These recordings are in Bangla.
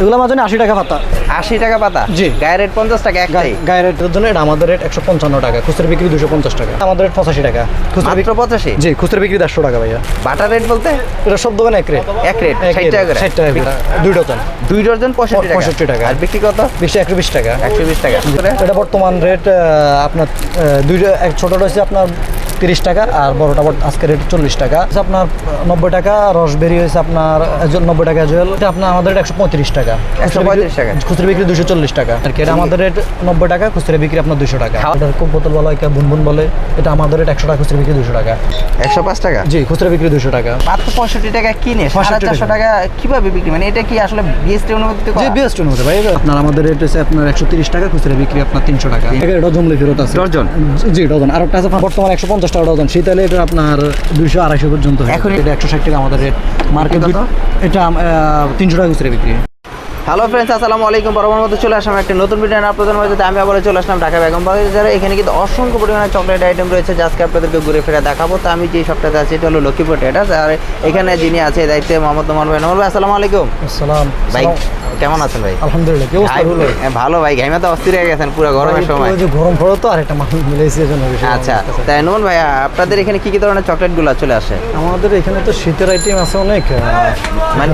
এগুলো আমার জন্য আশি টাকা পাতা। আশি টাকা পাতা? জি। গায়ের রেট পঞ্চাশ টাকা গায়ে- গায়ের রেটের জন্য এটা আমাদের রেট একশো পঞ্চান্ন টাকা খুচরা বিক্রি দুশো পঞ্চাশ টাকা। আমাদের রেট পঁচাশি টাকা। খুচরা বিক্রি পঁচাশি? জি খুচরা বিক্রি দেড়শো টাকা ভাইয়া। বাটার রেট বলতে? এটা সব দোকানে এক রেট এক রেট ষাট টাকা করে। ষাট টাকা করে। দুই ডজন দুই ডজন পঁয়ষট্টি টাকা। 65 টাকা। আর বিক্রি কত? বিশটা একশো বিশ টাকা। একশো বিশ টাকা। এটা বর্তমান রেট আপনার দুই এক ছোটোটা হচ্ছে আপনার তিরিশ টাকা আর বড়টা আজকে রেট চল্লিশ টাকা। আপনার নব্বই টাকা রসবেরি হয়েছে আপনার নব্বই টাকা জুয়েল। আপনার আমাদের একশো পঁয়ত্রিশ টাকা। 135 টাকা। খুচরা বিক্রি দুশো চল্লিশ টাকা। আর এটা আমাদের রেট নব্বই টাকা খুচরা বিক্রি আপনার দুশো টাকা। এটার খুব বোতল বলা হয় বুনবুন বলে এটা আমাদের রেট একশো টাকা খুচরা বিক্রি দুশো টাকা। একশো পাঁচ টাকা? জি খুচরা বিক্রি দুশো টাকা। মাত্র পঁয়ষট্টি টাকা কিনে সাড়ে চারশো টাকা। কীভাবে বিক্রি? মানে এটা কি আসলে বিএসটি অনুমতি জি বেস্ট অনুমতি ভাই আপনার আমাদের রেট হচ্ছে আপনার একশো তিরিশ টাকা খুচরা বিক্রি আপনার তিনশো টাকা। এটা জমলে ফেরত আছে। ডজন? জি- ডজন। আর একটা আছে বর্তমানে একশো পঞ্চাশ টাকা ডজন। শীতালে এটা আপনার দুইশো আড়াইশো পর্যন্ত এখন এটা একশো ষাট টাকা আমাদের রেট। মার্কেট? এটা তিনশো টাকা খুচরা বিক্রি। হ্যালো ফ্রেন্ডস আসসালামু আলাইকুম। বরাবর মতো চলে আসলাম একটা নতুন ভিডিও আপনাদের মধ্যে আমি আবার চলে আসলাম ঢাকা বেগম বাজারে এখানে কিন্তু অসংখ্য পরিমাণে চকলেট আইটেম রয়েছে যা আজকে আপনাদেরকে ঘুরে ফিরে দেখাবো। তো আমি যে শপটাতে আছি এটা হলো লক্ষ্মীপুর ট্রেডার্স আর এখানে যিনি আছে দায়িত্বে মোহাম্মদ নোমান ভাই। নোমান ভাই আসসালামু আলাইকুম। আসসালাম। ভাই কেমন আছেন ভাই? আলহামদুলিল্লাহ কি অবস্থা? হলো ভালো? ভাই ঘাইমা তো অস্থির হয়ে গেছেন পুরো গরমের সময়। যে গরম পড়ো তো আর একটা মানুষ মিলেছে এজন্য আচ্ছা তাই নোমান ভাই আপনাদের এখানে কি কি ধরনের চকলেটগুলো চলে আসে? আমাদের এখানে তো শীতের আইটেম আছে অনেক মানে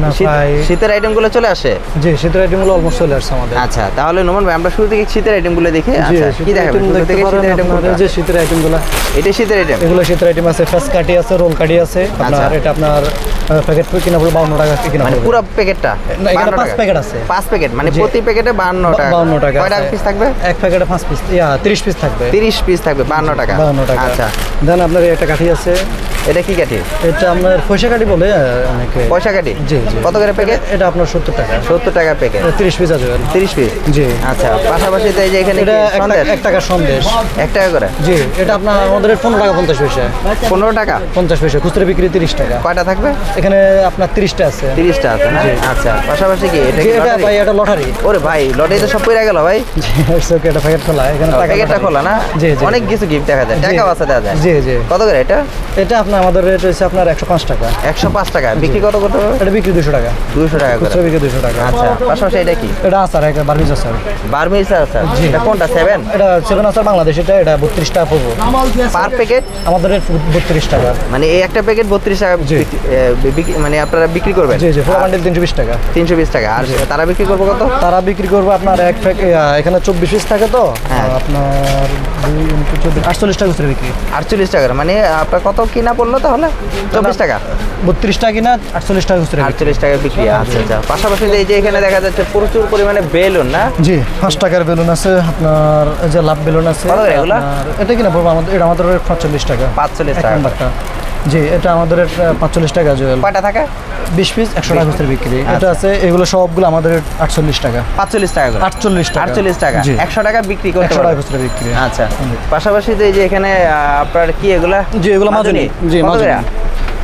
শীতের আইটেমগুলো চলে আসে? জি শীতের আইটেমগুলো অলমোস্ট চলে আসছে আমাদের। আচ্ছা তাহলে নোমান ভাই আমরা শুরু থেকে শীতের আইটেমগুলো দেখি আচ্ছা কি দেখাবেন? শুরু থেকে শীতের আইটেম আপনার যে শীতের আইটেমগুলো এটা শীতের আইটেম এগুলো শীতের আইটেম আছে ফেস কাটি আছে রোল কাটি আছে আপনার আচ্ছা। এটা আপনার প্যাকেট কিনা পড়বে বাউন্ন টাকা কিনা মানে পুরো প্যাকেটটা না, এখানে পাঁচ প্যাকেট আছে। পাঁচ প্যাকেট মানে প্রতি প্যাকেটে বান্ন টাকা। বাউন্ন টাকা কয়টা পিস থাকবে? এক প্যাকেটে পাঁচ পিস ইয়া তিরিশ পিস থাকবে। তিরিশ পিস থাকবে বান্ন টাকা। বাউন্ন টাকা। আচ্ছা। দেন আপনার একটা কাঠি আছে এটা কি কাঠি? এটা আপনার পয়সা কাঠি বলে অনেকে পয়সা কাঠি? জি জি। কত করে প্যাকেট এটা আপনার সত্তর টাকা। সত্তর টাকা প্যাকেট তিরিশ পিস আছে তিরিশ পিস? জি। আচ্ছা পাশাপাশি তো এই যে এখানে এক টাকা- টাকার সন্দেশ। এক টাকা করে? জি এটা আপনার আমাদের পনেরো টাকা পঞ্চাশ পয়সা। পনেরো টাকা? পঞ্চাশ পয়সা খুচরা বিক্রি তিরিশ টাকা। কয়টা থাকবে? এখানে আপনার তিরিশটা আছে। তিরিশটা আছে না? আচ্ছা পাশাপাশি কি? এটা? ভাই এটা লটারি ওরে ভাই লটারি তো সব পড়ে গেল ভাই। এটা প্যাকেট খোলা। এখানে প্যাকেটটা খোলা না? জি জি। অনেক কিছু গিফট দেখা যায়। জি। টাকা বাঁচা দেওয়া যায়। জি জি। কত করে এটা? এটা আপনার আমাদের রেট হচ্ছে আপনার একশো পাঁচ টাকা। একশো পাঁচ টাকা। বিক্রি কত করতে হবে? এটা বিক্রি দুশো টাকা। দুশো টাকা খুচরা বিক্রি দুশো টাকা। আচ্ছা পাশাপাশি এটা কি? এটা আচার একটা বার্মিজ আচার। বার্মিজ আছে এটা কোনটা? সেভেন? এটা সেভেন আচার বাংলাদেশ এটা এটা বত্রিশ টাকা পড়ব। Per packet? আমাদের রেট বত্রিশ টাকা। মানে এই একটা প্যাকেট বত্রিশ টাকা মানে আপনারা বিক্রি করবেন? জি জি পুরো বান্ডিল তিনশো বিশ টাকা। তিনশো বিশ টাকা। আর তারা বিক্রি করব কত? তারা বিক্রি করব আপনার এক প্যাকেট এখানে চব্বিশ পিস থাকে তো? হ্যাঁ। আপনার আটচল্লিশ টাকা খুচরা বিক্রি। আটচল্লিশ টাকা মানে আপনার কত কিনা পড়ল তাহলে? চব্বিশ টাকা? বত্রিশ টাকা কিনা আটচল্লিশ টাকা খুচরা আটচল্লিশ টাকা বিক্রি আচ্ছা আচ্ছা। পাশাপাশি এই যে এখানে দেখা যাচ্ছে প্রচুর পরিমাণে বেলুন না? জি পাঁচ টাকার বেলুন আছে আপনার যে লাভ বেলুন আছে এটা কিনা পড়ব আমাদের এটা আমাদের পাঁচচল্লিশ টাকা। পাঁচচল্লিশ টাকা। জি এটা আমাদের পাঁচচল্লিশ টাকা জুয়েল। কয়টা থাকে? বিশ পিস একশো টাকা খুচরা বিক্রি। আচ্ছা। এটা আছে এগুলো সবগুলো আমাদের আটচল্লিশ টাকা। পাঁচচল্লিশ টাকা আটচল্লিশ টাকা। আটচল্লিশ টাকা। একশো টাকা বিক্রি করতে একশো টাকা পারবে। বিক্রি। আচ্ছা। পাশাপাশি যে এই যে এখানে আপনার কি এগুলা? জি এগুলো মাজুনি জি মাজনি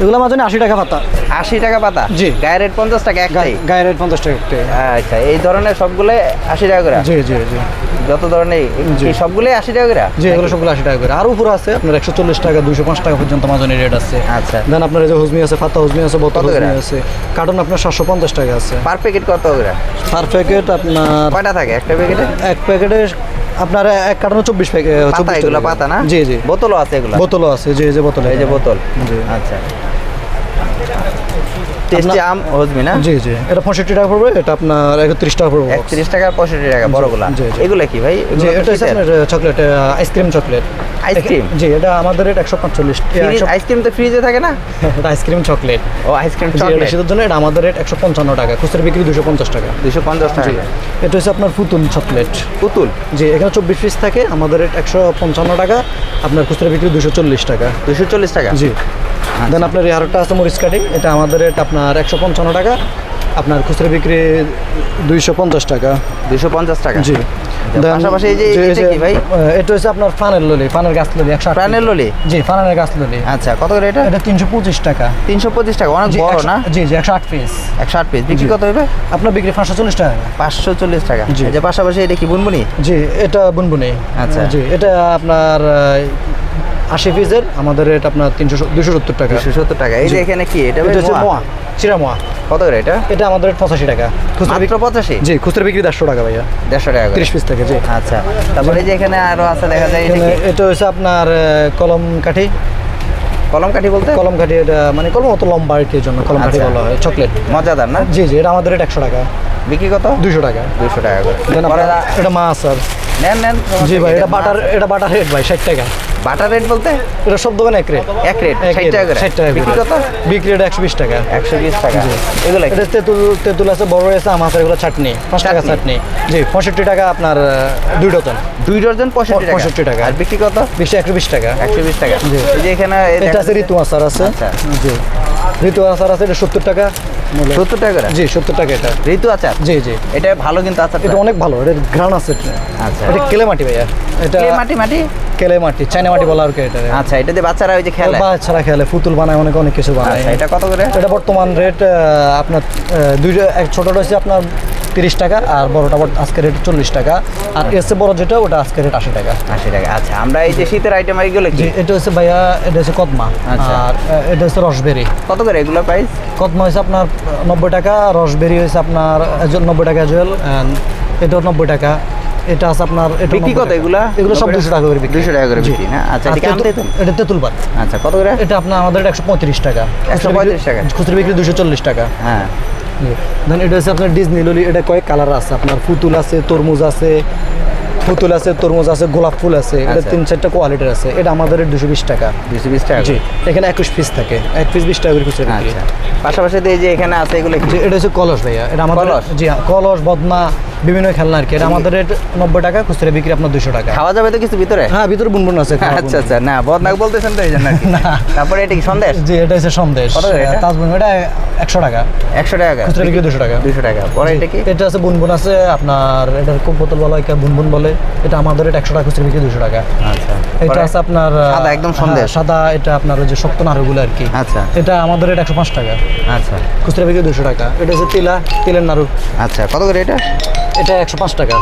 এগুলো মাজনি আশি টাকা পাতা। আশি টাকা পাতা? জি। গায়ের রেট পঞ্চাশ টাকা একটাই গায়ে- গায়ের রেট পঞ্চাশ টাকা একটা। আচ্ছা এই ধরনের সবগুলো আশি টাকা করে? জি জি জি। যত ধরনের। এই সবগুলোই আশি টাকা করে? জি এগুলো সবগুলো আশি টাকা করে। আর উপরে আছে আপনার একশো চল্লিশ টাকা দুশো পাঁচ টাকা পর্যন্ত মাজনি রেট আছে। আচ্ছা। দেন আপনার যে হুজমি আছে পাতা হুজমি আছে বোতল করে? আছে। কার্টন আপনার সাতশো পঞ্চাশ টাকা আছে। পার প্যাকেট কত করে? পার প্যাকেট আপনার কয়টা থাকে? একটা প্যাকেটে এক প্যাকেটে আপনার এক কার্টনে চব্বিশ পাতা এগুলো পাতা না? জি জি। বোতলও আছে এগুলো? বোতলও আছে জি এই যে বোতল এই যে বোতল। জি। আচ্ছা। টেস্টি আম হজমি না? জি জি। এটা পঁয়ষট্টি টাকা পড়বে এটা আপনার একত্রিশ টাকা পড়বে box। একত্রিশ টাকা পঁয়ষট্টি টাকা বড়গুলা। এগুলো কি ভাই? জি এটা হচ্ছে আপনার chocolate ice cream chocolate ice cream? জি এটা আমাদের রেট একশো পাঁচচল্লিশ ফ্রিজ- আইসক্রিম তো ফ্রিজে থাকে না? এটা আইসক্রিম চকলেট ও আইসক্রিম চকলেট শীতের জন্য এটা আমাদের রেট একশো পঞ্চান্ন টাকা খুচরা বিক্রি দুশো পঞ্চাশ টাকা। দুশো পঞ্চাশ টাকা। এটা হচ্ছে আপনার পুতুল চকলেট পুতুল? জি এখানে চব্বিশ পিস থাকে আমাদের রেট একশো পঞ্চান্ন টাকা আপনার খুচরা বিক্রি দুশো চল্লিশ টাকা। দুশো চল্লিশ টাকা? জি। দেন আপনার এই আরেকটা আছে মরিচ কাটি এটা আমাদের রেট আপনার একশো পঞ্চান্ন টাকা আপনার খুচরা বিক্রি দুইশো পঞ্চাশ টাকা। দুইশো পঞ্চাশ টাকা? জি। পাশাপাশি এই যে যে- কি ভাই? এটা হচ্ছে আপনার ফানের ললি ফানের গাছ ললি একশো ললি? জি ফানের গাছ ললি। আচ্ছা কত করে এটা? এটা তিনশো পঁচিশ টাকা। তিনশো পঁচিশ টাকা অনেক জি, বড় না? জি জি একশো আট পিস একশো আট পিস বিক্রি কত হবে? আপনার বিক্রি পাঁচশো চল্লিশ টাকা। পাঁচশো চল্লিশ টাকা। জি। যে পাশাপাশি এটা কি বুনবুনি? জি এটা বুনবুনি। আচ্ছা। জি এটা আপনার আশি পিসের আমাদের রেট আপনার তিনশো দুশো সত্তর টাকা। দুশো সত্তর টাকা। এই যে এখানে কি? এটা হচ্ছে মোয়া? চিরা মোয়া। কত করে এটা? এটা আমাদের পঁচাশি টাকা। খুচরা পঁচাশি? জি খুচরা বিক্রি দেড়শো টাকা ভাইয়া। দেড়শো টাকা তিরিশ পিস থেকে জি। আচ্ছা। তারপরে এই যে এখানে আরও আছে দেখা যায় এটা হচ্ছে আপনার কলম কাঠি। কলম কাঠি বলতে? কলম কাঠি এটা মানে কলম অত লম্বা আর কি জন্য কলম কাঠি আচ্ছা। বলা হয় চকলেট। মজাদার না? জি জি এটা আমাদের রেট একশো টাকা। বিক্রি কত? দুশো টাকা। দুশো টাকা করে। এটা মাছ স্যার নেন নেন। জি ভাই এটা বাটার এটা বাটার রেট ভাই ষাট টাকা। বাটার রেট বলতে? এটা সব দোকানে এক রেট। এক রেট ষাট টাকা করে। 60 টাকা বিক্রি করে। কত? বিক্রি এটা একশো বিশ টাকা। একশো বিশ টাকা। এগুলো? এটা তেঁতুল তেঁতুল আছে বড় আছে আম আছে এগুলো চাটনি পাঁচ টাকা চাটনি। জি পঁয়ষট্টি টাকা আপনার দুই ডজন। দুই ডজন পঁয়ষট্টি টাকা। 65 টাকা। আর বিক্রি কত? বিশে একশো বিশ টাকা। একশো বিশ টাকা। জি। এই যে এখানে এটা আছে ঋতু আচার আছে। আচ্ছা। জি। ঋতু আচার আছে এটা সত্তর টাকা। সত্তর টাকা জি সত্তর টাকা এটা। ঋতু আচার? জি জি। এটা ভালো কিন্তু আচার এটা অনেক ভালো এটার ঘ্রাণ আছে এটা। আচ্ছা। এটা কেলে মাটি ভাইয়া? এটা মাটি মাটি? কেলে মাটি চাইনা মাটি বলা আর কি এটা। আচ্ছা এটা দিয়ে বাচ্চারা ওই যে খেলে? বাচ্চারা খেলে পুতুল বানায় অনেক অনেক কিছু বানায়। আচ্ছা এটা কত করে? এটা বর্তমান রেট আপনার দুইটা এক ছোটোটা হচ্ছে আপনার তিরিশ টাকা আর বড়টা বড় আজকে রেট চল্লিশ টাকা। আর এর চেয়ে বড় যেটা ওটা আজকে রেট আশি টাকা। আশি টাকা আচ্ছা। আমরা এই যে শীতের আইটেম এগুলো কি? এটা হচ্ছে ভাইয়া এটা হচ্ছে কদমা। আচ্ছা। আর এটা হচ্ছে রসবেরি। কত করে এগুলো প্রাইস কদমা হচ্ছে আপনার নব্বই টাকা রসবেরি হচ্ছে আপনার নব্বই টাকা জুয়েল এটাও নব্বই টাকা এটা আছে আপনার এটা বিক্রি 90 কত। এগুলা? এগুলো সব দুশো টাকা করে বিক্রি 200 টাকা করে বিক্রি না? আচ্ছা, এটা কি আম তেঁতুল- তেঁতুল? এটা তেঁতুল পাত আচ্ছা কত করে এটা আপনার আমাদের একশো পঁয়ত্রিশ টাকা 135 টাকা। খুচরা বিক্রি দুশো চল্লিশ টাকা হ্যাঁ দেন এটা হচ্ছে আপনার ডিজনি ললি এটা কয়েক কালার আছে আপনার পুতুল আছে তরমুজ আছে পুতুল আছে তরমুজ আছে গোলাপ ফুল আছে এটা আচ্ছা। তিন চারটা কোয়ালিটির আছে। এটা আমাদের দুশো বিশ টাকা। দুশো বিশ টাকা জি এখানে একুশ পিস থাকে। এক পিস বিশ টাকা করে খুচরা আচ্ছা। পাশাপাশি এই যে এখানে আছে এগুলো এটা হচ্ছে কলস ভাইয়া। এটা আমাদের? জি হ্যাঁ, কলস বদনা বিভিন্ন খেলনা আর কি। এটা আমাদের রেট নব্বই টাকা খুচরা বিক্রি আপনার দুশো টাকা। খাওয়া যাবে তো কিছু ভিতরে? হ্যাঁ ভিতরে বুনবুন আছে আচ্ছা আচ্ছা। না বদনাক বলতেছেন তো এই জন্য তারপরে এটা কি সন্দেশ? জি এটা হচ্ছে সন্দেশ? তাজবুন এটা একশো টাকা। একশো টাকা খুচরা বিক্রি দুশো টাকা। দুশো টাকা। পরে এটা কি? এটা আছে বুনবুন আছে আপনার এটার খুব বোতল বলা হয় বুনবুন বলে। এটা আমাদের এটা একশো টাকা খুচরা বিক্রি দুশো টাকা। আচ্ছা। এটা? আছে আপনার সাদা, একদম সন্দেশ। হ্যাঁ, সাদা এটা আপনার ওই যে শক্ত নাড়ুগুলো আর কি। আচ্ছা। এটা আমাদের এটা একশো পাঁচ টাকা। আচ্ছা। খুচরা বিক্রি দুশো টাকা। এটা হচ্ছে তিলা তিলের নাড়ু। আচ্ছা কত করে এটা? এটা একশো পাঁচ টাকা।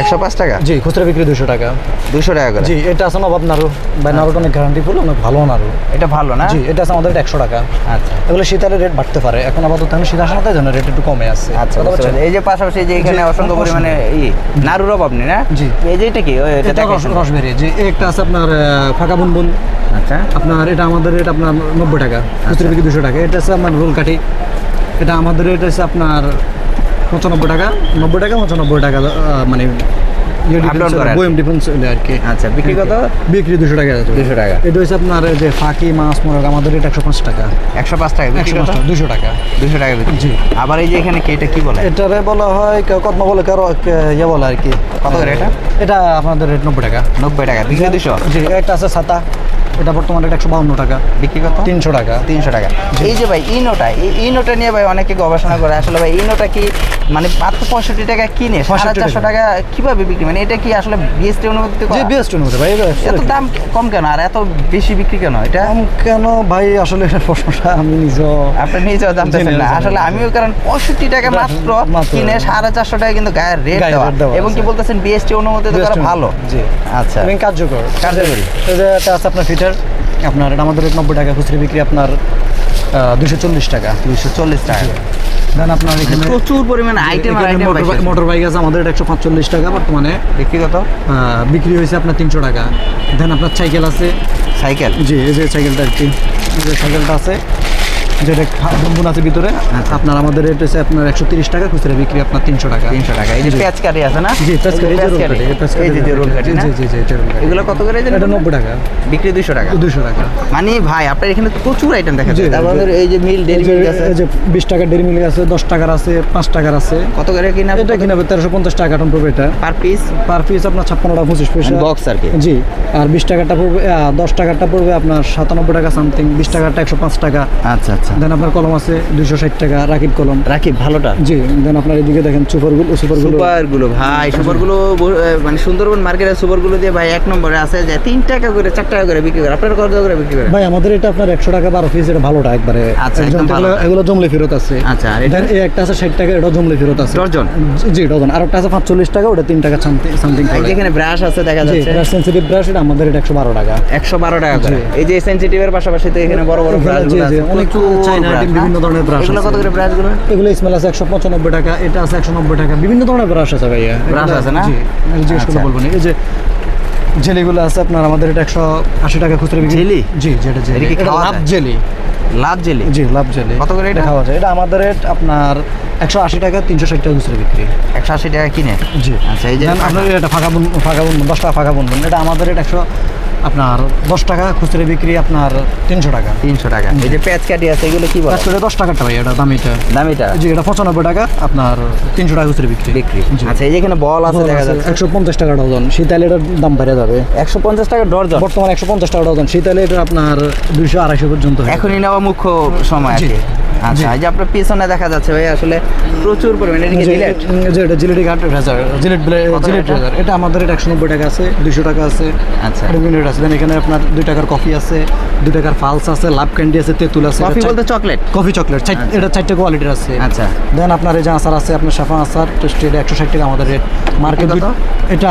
একশো পাঁচ টাকা? জি খুচরা বিক্রি দুশো টাকা। দুশো টাকা করে? জি এটা আছে নবাব নাড়ু। বা নাড়ুটা অনেক গ্যারান্টি ফুল? অনেক ভালো নাড়ু। এটা ভালো না? জি এটা আছে আমাদের একশো টাকা। আচ্ছা। এগুলো শীতালে রেট বাড়তে পারে। এখন আপাতত এখন শীত আসে না তাই জন্য রেট একটু কমে আছে। আচ্ছা। এই যে পাশাপাশি যে এখানে অসংখ্য পরিমাণে ই নাড়ুর অভাব নেই না? জি। এই যে এটা কি? এটা রস রসবেরি। জি একটা আছে আপনার ফাঁকা বুনবুন। আচ্ছা। আপনার এটা আমাদের রেট আপনার নব্বই টাকা। খুচরা বিক্রি দুশো টাকা। এটা হচ্ছে আপনার রোল কাঠি এটা আমাদের রেট হচ্ছে আপনার পঁচানব্বই টাকা? নব্বই টাকা পঁচানব্বই টাকা মানে ইয়ে Up down আর কি। আচ্ছা বিক্রি কত? বিক্রি দুশো টাকা। 200 টাকা। এটা হচ্ছে আপনার যে ফাঁকি মাছ মোরগ আমাদের একশো পাঁচ টাকা। একশো পাঁচ টাকা একশো পাঁচ টাকা দুশো টাকা। দুশো টাকা জি। আবার এই যে এখানে এটা কি বলে? এটারে বলা হয় কদমা বলে কারও ইয়ে বলে আর কি। কত এটা? এটা আপনাদের রেট নব্বই টাকা। নব্বই টাকা। বিক্রি দুশো? জি একটা আছে ছাতা। এটা বর্তমানে একশো বাউন্ন টাকা। বিক্রি কত? তিনশো টাকা। তিনশো টাকা। এই যে ভাই ইনোটা এই ইনোটা নিয়ে ভাই অনেকে গবেষণা করে। আসলে ভাই ইনোটা কি মানে মাত্র পঁয়ষট্টি টাকা কিনে সাড়ে চারশো টাকা। কীভাবে বিক্রি? মানে এটা কি আসলে বিএসটি অনুমতি করা? বেস্ট ভাই এত দাম কম কেন? আর এত বেশি বিক্রি কেন এটা? দাম কেন ভাই? আসলে প্রশ্নটা আমি নিজেও আপনি নিজেও জানতেছেন না। আসলে আমিও কারণ পঁয়ষট্টি টাকা মাত্র। কিনে সাড়ে চারশো টাকা কিন্তু গায়ের রেট দেওয়া। এবং কি বলতেছেন বিএসটি অনুমতি তো ভালো? জি। আচ্ছা। কার্যকর। কার্যকরী। এটা আপনার ফিটার আপনার এটা আমাদের নব্বই টাকা খুচরি বিক্রি আপনার দুশো চল্লিশ টাকা। দুশো চল্লিশ টাকা। দেন আপনার এখানে প্রচুর পরিমাণে আইটেম মোটর বাইক আছে আমাদের একশো পাঁচচল্লিশ টাকা বর্তমানে। বিক্রি হয়েছে আপনার তিনশো টাকা। দেন আপনার সাইকেল আছে। সাইকেল জি এই যে সাইকেলটা আর কি। এই যে সাইকেলটা আছে। যেটা আছে ভিতরে। আপনার আমাদের রেট হচ্ছে আপনার একশো তিরিশ টাকা খুচরা বিক্রি আপনার তিনশো টাকা। তিনশো টাকা। এই যে জি। পেঁয়াজ কাটি আছে না? জি পেঁয়াজ কাটি, এই যে যে রোল কাটি জি, জি জি। এগুলো কত করে এটা নব্বই টাকা। বিক্রি টাকা? দুশো টাকা। মানে ভাই আপনার এখানে প্রচুর আইটেম দেখা যায়। আমাদের এই যে মিল ডেরি মিল আছে। এই যে বিশ টাকার ডেরি মিল্ক আছে দশ টাকার আছে পাঁচ টাকার আছে। কত করে কিনা? এটা কিনা তেরোশো পঞ্চাশ টাকা পড়বে এটা। পার পিস পার পিস আপনার ছাপ্পান্ন টাকা পঁচিশ পয়সা। বক্স আর কি? জি আর বিশ টাকাটা পড়বে দশ টাকাটা পড়বে আপনার সাতানব্বই টাকা সামথিং বিশ টাকাটা একশো পাঁচ টাকা। আচ্ছা আচ্ছা। দেন আপনার কলম আছে দুইশো ষাট টাকা রাকিব কলম। রাকিব ভালোটা? জি দেন আপনার এদিকে দেখেন সুপারগুলো সুপারগুলো। সুপারগুলো ভাই সুপারগুলো মানে সুন্দরবন মার্কেটের সুপারগুলো দিয়ে ভাই এক নম্বরে আছে যে তিন টাকা করে চার টাকা করে বিক্রি করে। আপনার কত করে বিক্রি করে ভাই আমাদের এটা আপনার একশো টাকা বারো পিস এটা ভালোটা একবারে। আচ্ছা। এগুলো- জমলে ফেরত আছে। আচ্ছা? দেন এই একটা আছে ষাট টাকা এটা জমলে ফেরত আছে। ডজন? জি ডজন। আর একটা আছে পাঁচচল্লিশ টাকা ওটা তিন টাকা সামথিং যেখানে ব্রাশ আছে দেখা যাচ্ছে। এটা সেন্সিটিভ ব্রাশ এটা আমাদের এটা একশো বারো টাকা। একশো বারো টাকা এই যে সেন্সিটিভের পাশাপাশি তো এখানে বড় বড় ব্রাশ অনেক চাইনা আইটেম? বিভিন্ন ধরনের ব্রাশ এগুলো কত করে ব্রাশগুলো? এগুলো স্মেল আছে একশো পঁচানব্বই টাকা এটা আছে একশো নব্বই টাকা বিভিন্ন ধরনের ব্রাশ আছে ভাইয়া। Brush আছে না? জি জিজ্ঞেস করে। বলব না। এই যে জেলিগুলো আছে আপনার আমাদের এটা একশো আশি টাকা খুচরা বিক্রি। জেলি? জি যেটা জেলি। এটা কি এটা খাওয়া লাভ জেলি। Love jelly? জি লাভ জেলি। কত করে এটা? খাওয়া যায়। এটা আমাদের রেট আপনার একশো আশি টাকা তিনশো ষাট টাকা খুচরা বিক্রি। একশো আশি টাকা কিনে? জি। আচ্ছা এই যে আপনার এটা ফাঁকা বুন ফাঁকা বুন দশ টাকা ফাঁকা বুনবেন এটা আমাদের রেট একশো আপনার দশ টাকা খুচরা বিক্রি আপনার তিনশো টাকা। তিনশো টাকা। এই যে প্যাচ কাটি আছে এগুলো কি বলে? আসলে দশ টাকাটা ভাই এটা দামিটা? দামিটা জি এটা পঁচানব্বই টাকা আপনার তিনশো টাকা খুচরা বিক্রি। বিক্রি। আচ্ছা এই যেখানে বল আছে দেখা যাচ্ছে। একশো পঞ্চাশ টাকা ডজন শীতালে এটার দাম বেড়ে যাবে। একশো পঞ্চাশ টাকা ডর্জন বর্তমানে একশো পঞ্চাশ টাকা ডজন শীতালে এটা আপনার দুইশো আড়াইশো পর্যন্ত। এখনই নেওয়া মুখ্য সময়। আছে আচ্ছা এই যে আপনার পিছনে দেখা যাচ্ছে ভাই আসলে প্রচুর পরিমাণে জিলেট। যে এটা জিলেটি কাঠ রেজার জিলেট জিলেট রেজার। এটা আমাদের একশো নব্বই টাকা আছে দুইশো টাকা আছে। আচ্ছা। Then এখানে আপনার দুই টাকার কফি আছে দুই টাকার ফালস আছে লাভ ক্যান্ডি আছে তেঁতুল আছে কফি বলতে চকলেট কফি চকলেট এটা চারটে কোয়ালিটির আছে। আচ্ছা। দেন আপনার এই যে আচার আছে আপনার সাফা আচার টেস্টি এটা একশো ষাট টাকা আমাদের রেট মার্কেট? এটা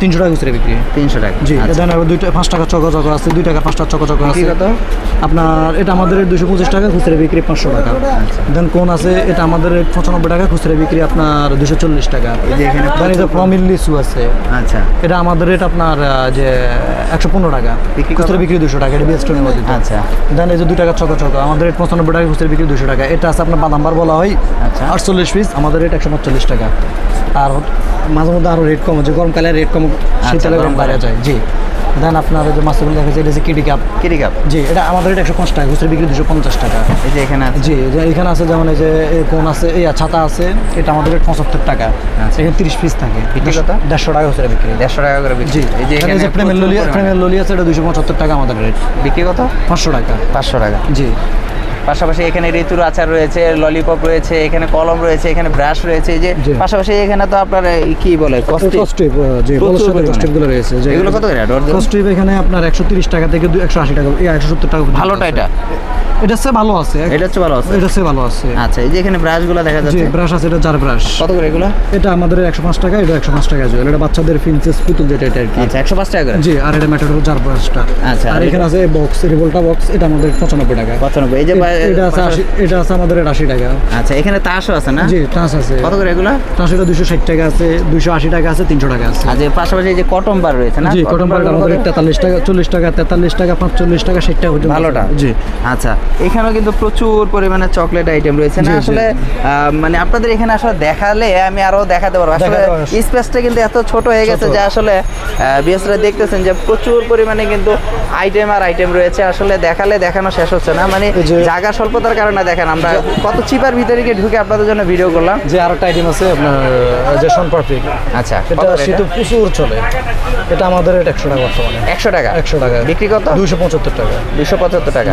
তিনশো টাকা খুচরা বিক্রি। তিনশো টাকা। জি আচ্ছা। দেন আবার দুইটা পাঁচ টাকা চক চক আছে দুই টাকার পাঁচটা চক চক আছে? আপনার এটা আমাদের দুশো পঁচিশ টাকা খুচরা বিক্রি পাঁচশো টাকা। আচ্ছা। দেন কোন আছে এটা আমাদের পঁচানব্বই টাকা খুচরা বিক্রি আপনার দুশো চল্লিশ টাকা। এখানে প্রমিল লিচু আছে। আচ্ছা। এটা আমাদের রেট আপনার যে একশো পনেরো টাকা? খুচরা বিক্রি দুশো টাকা এটা বেস্ট মধ্যে আচ্ছা দেন এই যে দু টাকা ছক ছক আমাদের রেট পঁচানব্বই টাকা খুচরা বিক্রি দুশো টাকা এটা আছে আপনার বাদাম বার বলা হয় আচ্ছা। আটচল্লিশ পিস আমাদের রেট একশো পঁচল্লিশ টাকা আর মাঝে মধ্যে আরও রেট কম হচ্ছে গরমকালে রেট কম শীতকালে গরম। বাড়া যায় জি দেন আপনার যে মাছগুলো দেখা যায় এটা যে কিডি কাপ কিরি কাপ জি এটা আমাদের এটা একশো পাঁচ টাকা খুচরা বিক্রি দুশো পঞ্চাশ টাকা। এই যে এখানে জি এখানে আছে যেমন এই যে কোন আছে এই ছাতা আছে এটা আমাদের পঁচাত্তর টাকা। আচ্ছা। এখানে তিরিশ পিস থাকে? দেড়শো টাকা খুচরা বিক্রি। দেড়শো টাকা করে বিক্রি। জি এই যে এখানে যে প্রেমের লোলি। প্রেমের ললি আছে এটা দুশো পঁচাত্তর টাকা আমাদের রেট বিক্রি কত? পাঁচশো টাকা। পাঁচশো টাকা। জি। পাশাপাশি এখানে ঋতুর আচার রয়েছে ললিপপ রয়েছে এখানে কলম রয়েছে এখানে ব্রাশ রয়েছে যে পাশাপাশি এখানে তো আপনার কি বলে কস্টিপ যে। কস্টিপগুলো রয়েছে এগুলো কত এখানে আপনার একশো তিরিশ টাকা থেকে একশো আশি টাকা একশো সত্তর টাকা ভালোটা এটা? এটা হচ্ছে ভালো আছে। এটা হচ্ছে ভালো আছে? এটা হচ্ছে ভালো আছে। আচ্ছা এই যে এখানে ব্রাশগুলো দেখা যাচ্ছে। ব্রাশ আছে এটা চার ব্রাশ কত করে এগুলো? এটা আমাদের একশো পাঁচ টাকা এটা একশো পাঁচ টাকা জুয়েল এটা বাচ্চাদের ফিনসেস পুতুল যেটা এটা কি। আচ্ছা একশো পাঁচ টাকা করে? জি আর এটা ম্যাটাডোর চার ব্রাশটা আচ্ছা, আর এখানে আছে বক্স রিভোল্টা বক্স এটা আমাদের পঁচানব্বই টাকা। পঁচানব্বই এই যে এটা আছে এটা আছে আমাদের এটা আশি টাকা। আচ্ছা এখানে তাসও আছে না? জি টাঁচ আছে। কত করে এগুলো? টাঁচ এটা দুশো ষাট টাকা আছে দুশো আশি টাকা আছে তিনশো টাকা আছে। আর পাশাপাশি এই যে কটন বার রয়েছে না? জি কটন বারগুলো আমাদের কত? তেতাল্লিশ টাকা চল্লিশ টাকা তেতাল্লিশ টাকা পাঁচচল্লিশ টাকা ষাট টাকা পর্যন্ত ভালোটা। জি। আচ্ছা এখানেও কিন্তু প্রচুর পরিমাণে চকলেট আইটেম রয়েছে। না। আসলে মানে আপনাদের এখানে আসলে দেখালে আমি আরও দেখাতে পারব। আসলে স্পেসটা কিন্তু এত ছোট হয়ে গেছে যে আসলে বিএসরা দেখতেছেন যে প্রচুর পরিমাণে কিন্তু আইটেম আর আইটেম রয়েছে। আসলে দেখালে দেখানো শেষ হচ্ছে না। মানে জায়গা স্বল্পতার কারণে দেখেন আমরা কত চিপার ভিতরে গিয়ে ঢুকে আপনাদের জন্য ভিডিও করলাম। যে আরেকটা আইটেম আছে আপনার যে পারফিক আচ্ছা এটা শীত প্রচুর চলে। এটা আমাদের রেট একশো টাকা বর্তমানে। একশো টাকা? একশো টাকা। বিক্রি কত? দুশো পঁচাত্তর টাকা। দুশো পঁচাত্তর টাকা।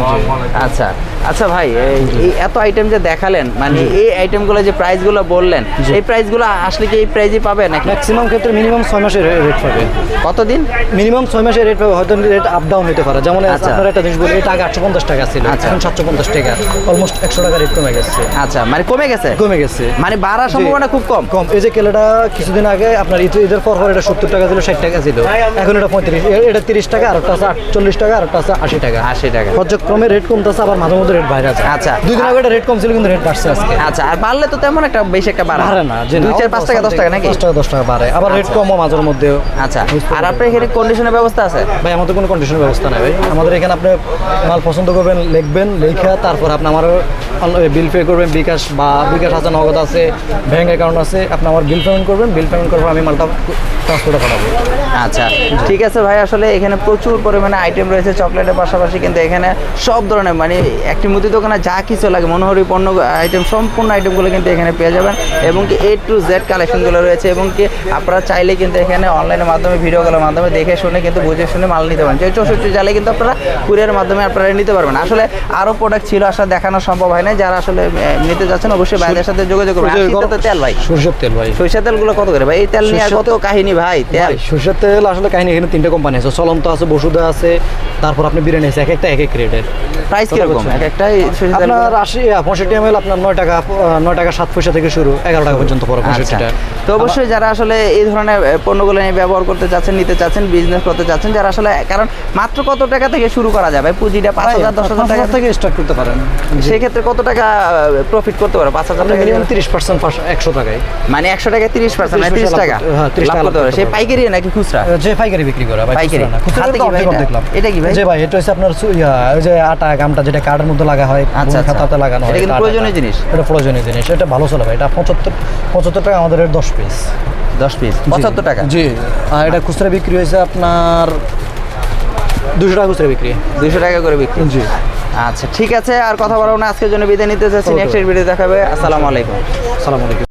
আচ্ছা আচ্ছা ভাই এই- এই এত আইটেম যে দেখালেন মানে এই আইটেমগুলো যে প্রাইসগুলো বললেন এই প্রাইসগুলো আসলে কি এই প্রাইজই পাবে নাকি? ম্যাক্সিমাম ক্ষেত্রে মিনিমাম ছয় মাসের রেট পাবে। কতদিন? মিনিমাম ছয় মাসের রেট পাবে হয়তো রেট আপ ডাউন হতে পারে। যেমন আচ্ছা। আপনার একটা জিনিস বলি এটা আগে আটশো পঞ্চাশ টাকা ছিল আচ্ছা। এখন সাতশো পঞ্চাশ টাকা অলমোস্ট একশো টাকা রেট কমে গেছে। আচ্ছা মানে কমে গেছে? কমে গেছে। মানে বাড়ার সম্ভাবনা খুব কম? কম। এই যে কেলেটা কিছুদিন আগে আপনার ঈদ ঈদের পর পর এটা সত্তর টাকা ছিল ষাট টাকা ছিল। এখন এটা পঁয়ত্রিশ এটা তিরিশ টাকা আর একটা আছে আটচল্লিশ টাকা আর একটা আছে আশি টাকা। আশি টাকা। পর্যায়ক্রমে রেট কমতেছে আবার মাঝে মধ্যে রেট বাইরে আছে আচ্ছা। দুই দিন আগে রেট কম ছিল কিন্তু রেট বাড়ছে আজকে। আচ্ছা আর বাড়লে তো তেমন একটা বেশি একটা বাড়ে না। দুই চার পাঁচ টাকা দশ টাকা নাকি? পাঁচ টাকা দশ টাকা বাড়ে। আবার রেট আচ্ছা। কমও মাঝের মধ্যে। আচ্ছা আর আপনার এখানে কন্ডিশনের ব্যবস্থা আছে? ভাই আমাদের কোনো কন্ডিশন ব্যবস্থা নাই ভাই। আমাদের এখানে আপনি মাল পছন্দ করবেন লিখবেন লেখা তারপর আপনি আমার বিল পে করবেন বিকাশ বা বিকাশ আছে নগদ আছে ব্যাঙ্ক অ্যাকাউন্ট আছে আপনি আমার বিল পেমেন্ট করবেন বিল পেমেন্ট করার আমি মালটা ট্রান্সপোর্টে পাঠাবো। আচ্ছা ঠিক আছে ভাই। আসলে এখানে প্রচুর পরিমাণে আইটেম রয়েছে চকলেটের পাশাপাশি কিন্তু এখানে সব ধরনের মানে একটি মুদি দোকানে যা কিছু লাগে মনোহরি পণ্য আইটেম সম্পূর্ণ আইটেমগুলো কিন্তু এখানে পেয়ে যাবেন এবং কি এ টু জেড কালেকশনগুলো রয়েছে এবং কি আপনারা চাইলে কিন্তু এখানে অনলাইনের মাধ্যমে ভিডিও কলের মাধ্যমে দেখে শুনে কিন্তু বুঝে শুনে মাল নিতে পারেন। যে চৌষট্টি চাইলে কিন্তু আপনারা কুরিয়ার মাধ্যমে আপনারা নিতে পারবেন। আসলে আরও প্রোডাক্ট ছিল আসলে দেখানো সম্ভব হয় না যারা আসলে নিতে যাচ্ছেন অবশ্যই ভাইদের সাথে যোগাযোগ করবেন। তেল ভাই। সরষের তেল ভাই। সরিষা তেলগুলো কত করে ভাই? এই তেল নিয়ে কত কাহিনী ভাই? তেল। সরষের তেল আসলে কাহিনী এখানে তিনটে কোম্পানি আছে। চলন্ত আছে বসুদা আছে তারপর আপনি বিরিয়ানি আছে এক একটা এক এক রেটের প্রাইস কীরকম এক একটাই আপনার আশি পঁয়ষট্টি এম আপনার নয় টাকা নয় টাকা সাত পয়সা থেকে শুরু এগারো টাকা পর্যন্ত পড়ে আচ্ছা। পঁয়ষট্টিটা। তো অবশ্যই যারা আসলে এই ধরনের পণ্যগুলো নিয়ে ব্যবহার করতে চাচ্ছেন নিতে চাচ্ছেন বিজনেস করতে চাচ্ছেন যারা আসলে কারণ মাত্র কত টাকা থেকে শুরু করা যাবে পুঁজিটা পাঁচ হাজার দশ হাজার টাকা থেকে স্টার্ট করতে পারেন। সেক্ষেত্রে কত টাকা প্রফিট করতে পারে? পাঁচ হাজার টাকা মিনিমাম তিরিশ পার্সেন্ট একশো টাকায়। মানে একশো টাকা তিরিশ পার্সেন্ট 30% তিরিশ টাকা? করতে- হ্যাঁ, 30 লাভ করতে পারে? করতে পাইকারি নাকি খুচরা? যে পাইকারি বিক্রি করে ভাই পাইকারি। খুচরা কি এটা? কি ভাই? হচ্ছে আপনার যে আটা গামটা যেটা কার্ডের মধ্যে লাগা হয় আচ্ছা, আচ্ছা। খাতাতে লাগানো হয় এটা প্রয়োজনীয় জিনিস। এটা প্রয়োজনীয় জিনিস এটা ভালো চলে ভাই এটা পঁচাত্তর পঁচাত্তর টাকা আমাদের দশ পিস দশ পিস পঁচাত্তর টাকা? জি আর এটা খুচরা বিক্রি হয়েছে আপনার দুশো টাকা খুচরা বিক্রি। দুইশো টাকা করে বিক্রি। জি। আচ্ছা ঠিক আছে আর কথা বলব না আজকের জন্য বিদায় নিতে চাচ্ছি। নেক্সট ভিডিও দেখাবে। আসসালামু আলাইকুম। আসসালামু আলাইকুম।